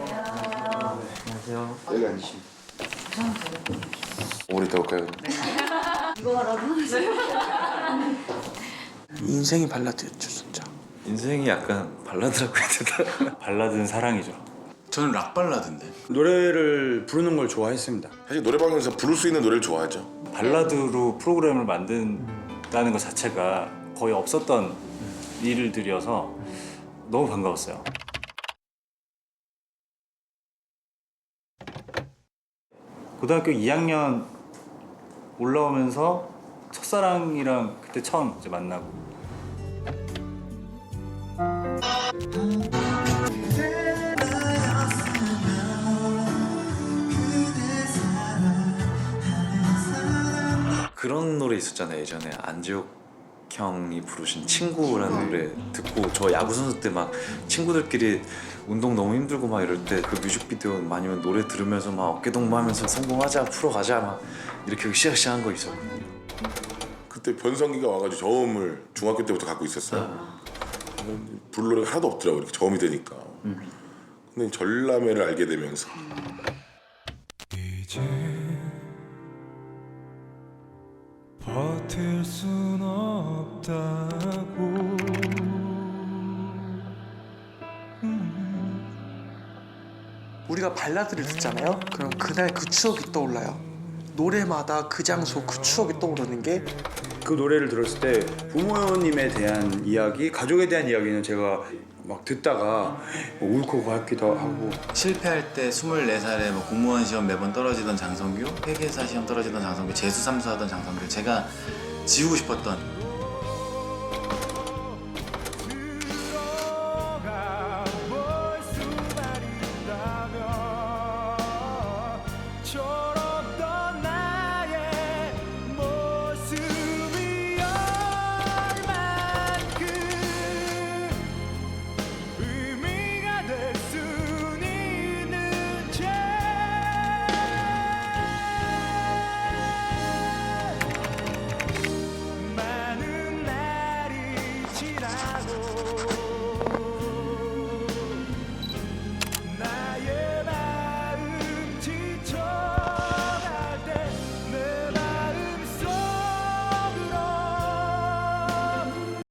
안녕하세요. 여기 앉으시면. 오래 올까요? 이거 하라고? 인생이 발라드였죠 진짜. 인생이 약간 발라드라고 해야 되나? 발라드는 사랑이죠. 저는 락 발라드인데. 노래를 부르는 걸 좋아했습니다. 사실 노래방에서 부를 수 있는 노래를 좋아하죠. 발라드로 프로그램을 만든다는 것 자체가 거의 없었던 일들이어서 너무 반가웠어요. 고등학교 2학년 올라오면서 첫사랑이랑 그때 처음 이제 만나고. 그런 노래 있었잖아요 예전에. 안지욱 형이 부르신 친구라는 노래 듣고 저 야구 선수 때 막 친구들끼리 운동 너무 힘들고 막 이럴 때 그 뮤직비디오 아니면 노래 들으면서 막 어깨 동무하면서 성공하자 프로 가자 막 이렇게 으쌰으쌰 한 거 있었거든요. 그때 변성기가 와가지고 저음을 중학교 때부터 갖고 있었어요. 저는 부를 노래가 하나도 없더라고 이렇게 저음이 되니까. 근데 전람회를 알게 되면서. 이제 버틸 순 없 다고 우리가 발라드를 듣잖아요. 그럼 그날 그 추억이 떠올라요. 노래마다 그 장소 그 추억이 떠오르는 게 그 노래를 들었을 때 부모님에 대한 이야기, 가족에 대한 이야기는 제가 막 듣다가 뭐 울컥하기도 하고 실패할 때 24살에 뭐 공무원 시험 매번 떨어지던 장성규, 회계사 시험 떨어지던 장성규, 재수 삼수하던 장성규 제가 지우고 싶었던 Oh.